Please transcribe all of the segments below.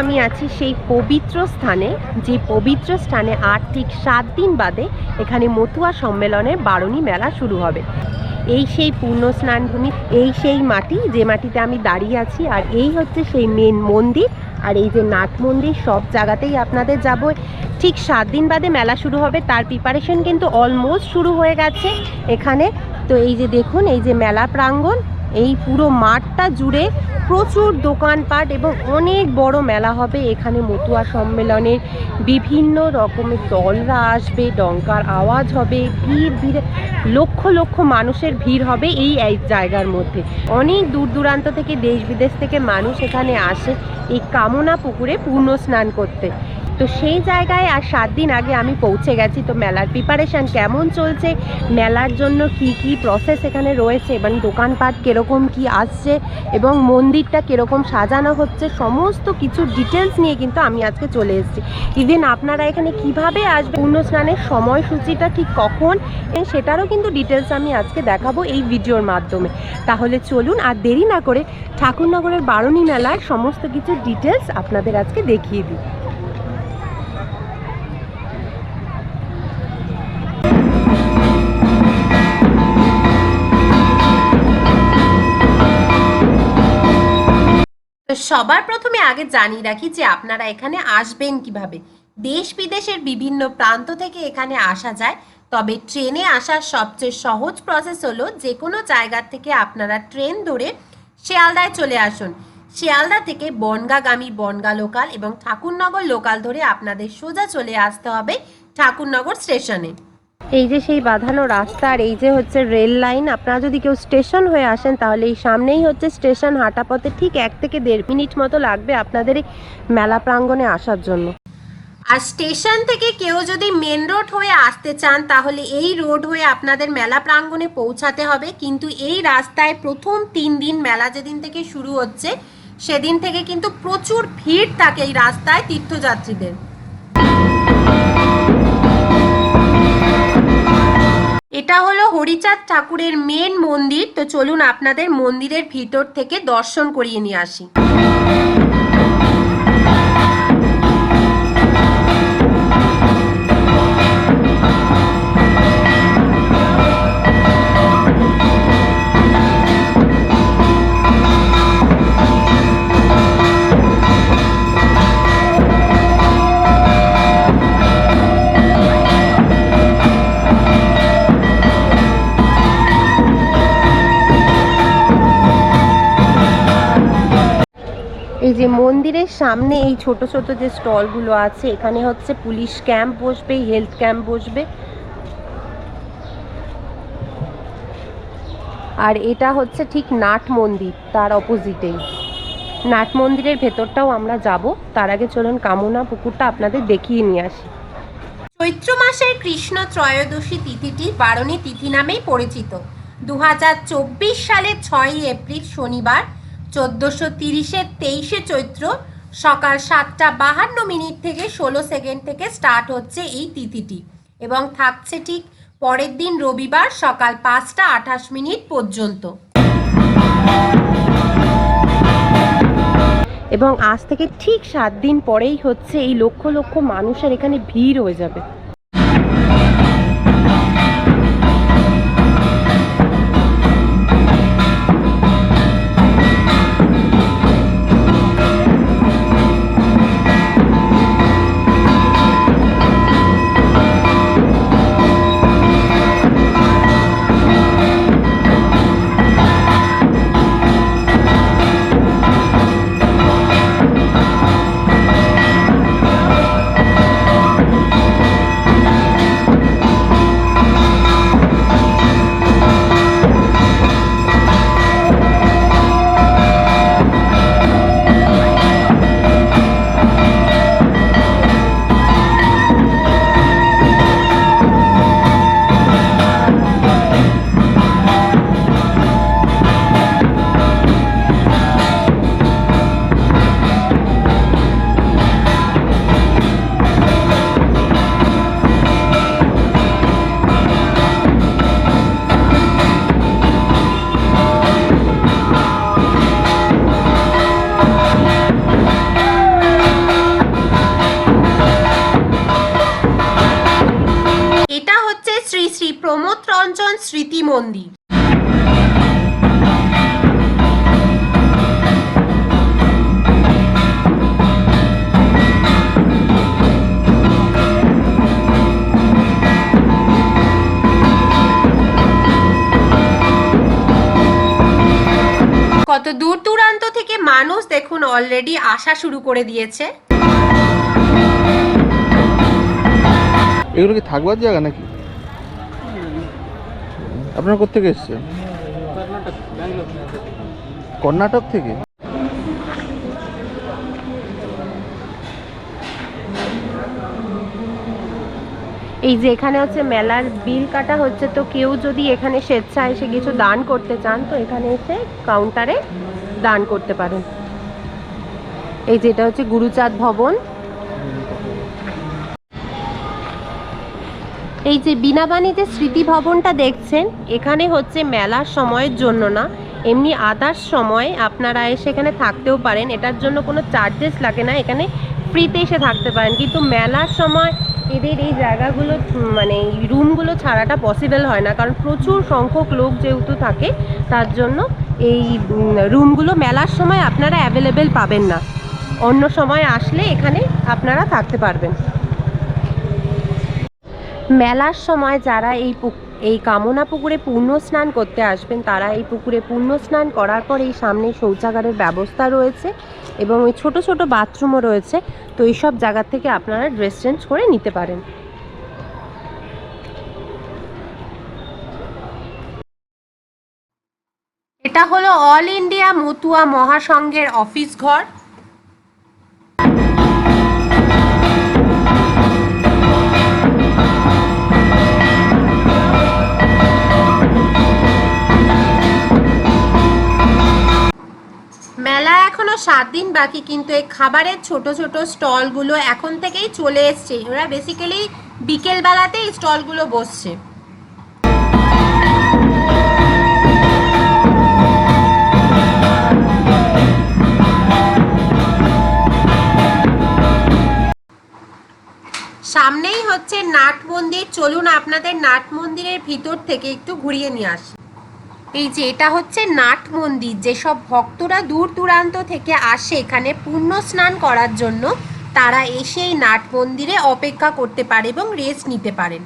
আমি আছি সেই পবিত্র স্থানে, যে পবিত্র স্থানে আর ঠিক সাত দিন বাদে এখানে মতুয়া সম্মেলনের বারণী মেলা শুরু হবে। এই সেই পূর্ণ স্নানভূমি, এই সেই মাটি, যে মাটিতে আমি দাঁড়িয়ে আছি, আর এই হচ্ছে সেই মেন মন্দির, আর এই যে নাট মন্দির, সব জায়গাতেই আপনাদের যাব। ঠিক সাত দিন বাদে মেলা শুরু হবে, তার প্রিপারেশন কিন্তু অলমোস্ট শুরু হয়ে গেছে এখানে। তো এই যে দেখুন, এই যে মেলা প্রাঙ্গণ এই পুরো মাঠটা জুড়ে প্রচুর দোকানপাট এবং অনেক বড় মেলা হবে। এখানে মতুয়া সম্মেলনের বিভিন্ন রকমের দলরা আসবে, ডঙ্কার আওয়াজ হবে, ভিড় ভিড়, লক্ষ লক্ষ মানুষের ভিড় হবে এই এক জায়গার মধ্যে। অনেক দূর দূরান্ত থেকে দেশ বিদেশ থেকে মানুষ এখানে আসে এই কামনা পুকুরে পূর্ণ স্নান করতে। তো সেই জায়গায় আর সাত দিন আগে আমি পৌঁছে গেছি। তো মেলার প্রিপারেশান কেমন চলছে? মেলার জন্য কি কি প্রসেস এখানে রয়েছে? এবং দোকানপাট কীরকম, কি আসছে? এবং মন্দিরটা কীরকম সাজানো হচ্ছে? সমস্ত কিছু ডিটেলস নিয়ে কিন্তু আমি আজকে চলে এসেছি। ইভেন আপনারা এখানে কীভাবে আসবে পূর্ণ স্নানের সময়সূচিটা ঠিক কখন? সেটারও কিন্তু ডিটেলস আমি আজকে দেখাবো এই ভিডিওর মাধ্যমে। তাহলে চলুন আর দেরি না করে ঠাকুরনগরের বারণী মেলার সমস্ত কিছু ডিটেলস আপনাদের আজকে দেখিয়ে দিই। সবার প্রথমে আগে জানিয়ে রাখি যে আপনারা এখানে আসবেন কীভাবে। দেশ বিদেশের বিভিন্ন প্রান্ত থেকে এখানে আসা যায়। তবে ট্রেনে আসার সবচেয়ে সহজ প্রসেস হলো যে কোনো জায়গা থেকে আপনারা ট্রেন ধরে শিয়ালদায় চলে আসুন। শিয়ালদা থেকে বনগাগামী বনগা লোকাল এবং ঠাকুরনগর লোকাল ধরে আপনাদের সোজা চলে আসতে হবে ঠাকুরনগর স্টেশনে। এই যে সেই বাঁধানো রাস্তা আর এই যে হচ্ছে রেল লাইন, আপনারা যদি কেউ স্টেশন হয়ে আসেন তাহলে এই সামনেই হচ্ছে স্টেশন হাঁটা পথে ঠিক এক থেকে দেড় মিনিট মতো লাগবে আপনাদের এই মেলা প্রাঙ্গণে আসার জন্য। আর স্টেশন থেকে কেউ যদি মেন রোড হয়ে আসতে চান তাহলে এই রোড হয়ে আপনাদের মেলা প্রাঙ্গণে পৌঁছাতে হবে। কিন্তু এই রাস্তায় প্রথম তিন দিন মেলা যেদিন থেকে শুরু হচ্ছে, সেদিন থেকে কিন্তু প্রচুর ভিড় থাকে এই রাস্তায় তীর্থযাত্রীদের। এটা হলো হরিচাঁদ ঠাকুরের মেন মন্দির। তো চলুন আপনাদের মন্দিরের ভিতর থেকে দর্শন করিয়ে নিয়ে আসি। এই যে মন্দিরের সামনে এই ছোট ছোট যে স্টলগুলো আছে, এখানে হচ্ছে পুলিশ ক্যাম্প বসবে, হেলথ ক্যাম্প বসবে। আর এটা হচ্ছে ঠিক নাট মন্দির, তার অপোজিটেই নাট মন্দিরের ভেতরটাও আমরা যাব। তার আগে চলুন কামনা পুকুরটা আপনাদের দেখিয়ে নিয়ে আসি। চৈত্র মাসের কৃষ্ণ ত্রয়োদশী তিথিটি বারণী তিথি নামেই পরিচিত। দু সালের ছয়ই এপ্রিল শনিবার চোদ্দোশো তিরিশের তেইশে চৈত্র সকাল সাতটা বাহান্ন মিনিট থেকে ষোলো সেকেন্ড থেকে স্টার্ট হচ্ছে এই তিথিটি এবং থাকছে ঠিক পরের দিন রবিবার সকাল পাঁচটা আঠাশ মিনিট পর্যন্ত। এবং আজ থেকে ঠিক সাত দিন পরেই হচ্ছে এই লক্ষ লক্ষ মানুষের এখানে ভিড় হয়ে যাবে। মন্দির কত দূর দূরান্ত থেকে মানুষ দেখুন অলরেডি আসা শুরু করে দিয়েছে। এগুলো কি থাকবার জায়গা নাকি? আপনারা কোথেকে এসছেন? কর্ণাটক থেকে। এই যে এখানে হচ্ছে মেলার বিল কাটা হচ্ছে, তো কেউ যদি এখানে স্বেচ্ছায় এসে কিছু দান করতে চান, তো এখানে এসে কাউন্টারে দান করতে পারেন। এই যেটা হচ্ছে গুরুচাঁদ ভবন। এই যে বিনাবানি যে স্মৃতি ভবনটা দেখছেন, এখানে হচ্ছে মেলার সময়ের জন্য না, এমনি আদার্স সময় আপনারা এসে এখানে থাকতেও পারেন। এটার জন্য কোনো চার্জেস লাগে না, এখানে ফ্রিতে এসে থাকতে পারেন। কিন্তু মেলার সময় এদের এই জায়গাগুলো মানে রুমগুলো ছাড়াটা পসিবল হয় না। কারণ প্রচুর সংখ্যক লোক যেহেতু থাকে, তার জন্য এই রুমগুলো মেলার সময় আপনারা অ্যাভেলেবেল পাবেন না। অন্য সময় আসলে এখানে আপনারা থাকতে পারবেন। মেলার সময় যারা এই এই কামনা পুকুরে পূর্ণ স্নান করতে আসবেন, তারা এই পুকুরে পূর্ণ স্নান করার পর এই সামনে শৌচাগারের ব্যবস্থা রয়েছে এবং ওই ছোট ছোট বাথরুমও রয়েছে। তো এই সব জায়গা থেকে আপনারা ড্রেস চেঞ্জ করে নিতে পারেন। এটা হলো অল ইন্ডিয়া মতুয়া মহাসংঘের অফিস ঘর। মেলা এখনও সাত দিন বাকি, কিন্তু এই খাবারের ছোট ছোট স্টলগুলো এখন থেকেই চলে এসছে। ওরা বেসিক্যালি বিকেল বেলাতে এই স্টলগুলো বসছে। সামনেই হচ্ছে নাট মন্দির। চলুন আপনাদের নাট মন্দিরের ভিতর থেকে একটু ঘুরিয়ে নিয়ে আসি। এই যে এটা হচ্ছে নাট মন্দির, যেসব ভক্তরা দূর দূরান্ত থেকে আসে এখানে পুণ্য স্নান করার জন্য, তারা এসে এই নাট মন্দিরে অপেক্ষা করতে পারে এবং রেস্ট নিতে পারেন।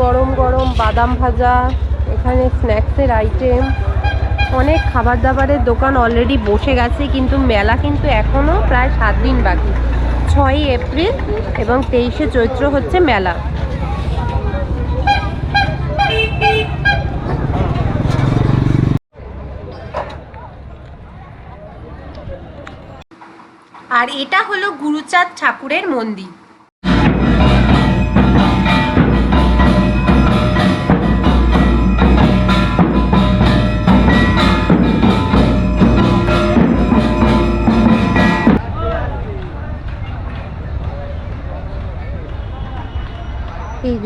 গরম গরম বাদাম ভাজা, এখানে স্ন্যাক্সের আইটেম অনেক খাবার দাবারের দোকান অলরেডি বসে গেছে, কিন্তু মেলা কিন্তু এখনও প্রায় সাত দিন বাকি। ছয়ই এপ্রিল এবং তেইশে চৈত্র হচ্ছে মেলা। আর এটা হলো গুরুচাঁদ ঠাকুরের মন্দির।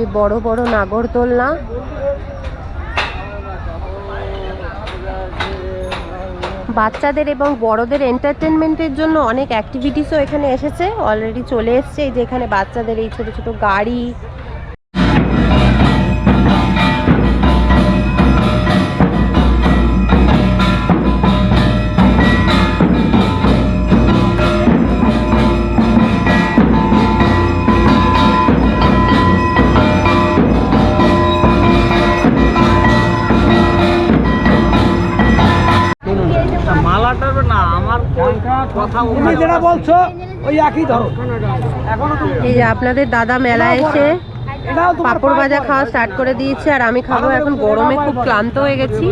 যে বড় বড় নাগরদোলনা? বাচ্চাদের এবং বড়দের এন্টারটেনমেন্টের জন্য অনেক অ্যাক্টিভিটিসও এখানে এসেছে। অলরেডি চলে এসছে এই যে এখানে বাচ্চাদের এই ছোট ছোট গাড়ি তুমি যেটা বলছো ওই একই ধরো। এই যে আপনাদের দাদা মেলা এসে পাঁপড় ভাজা খাওয়া স্টার্ট করে দিয়েছে আর আমি খাব এখন গরমে খুব ক্লান্ত হয়ে গেছি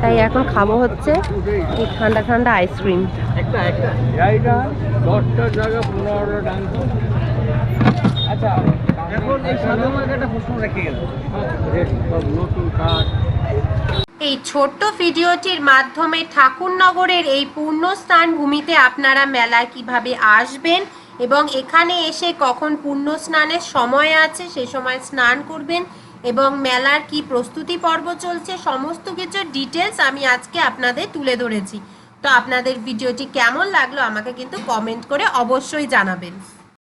তাই এখন খাব হচ্ছে এই ঠান্ডা ঠান্ডা আইসক্রিম আচ্ছা এখন এই সাদা মার্কে একটা প্রশ্ন রেখে গেল নতুন কাজ এই ছোট্ট ভিডিওটির মাধ্যমে ঠাকুরনগরের এই পুণ্যস্থান ভূমিতে আপনারা মেলায় কীভাবে আসবেন এবং এখানে এসে কখন পুণ্য স্নানের সময় আছে, সে সময় স্নান করবেন এবং মেলার কি প্রস্তুতি পর্ব চলছে, সমস্ত কিছু ডিটেলস আমি আজকে আপনাদের তুলে ধরেছি। তো আপনাদের ভিডিওটি কেমন লাগল আমাকে কিন্তু কমেন্ট করে অবশ্যই জানাবেন।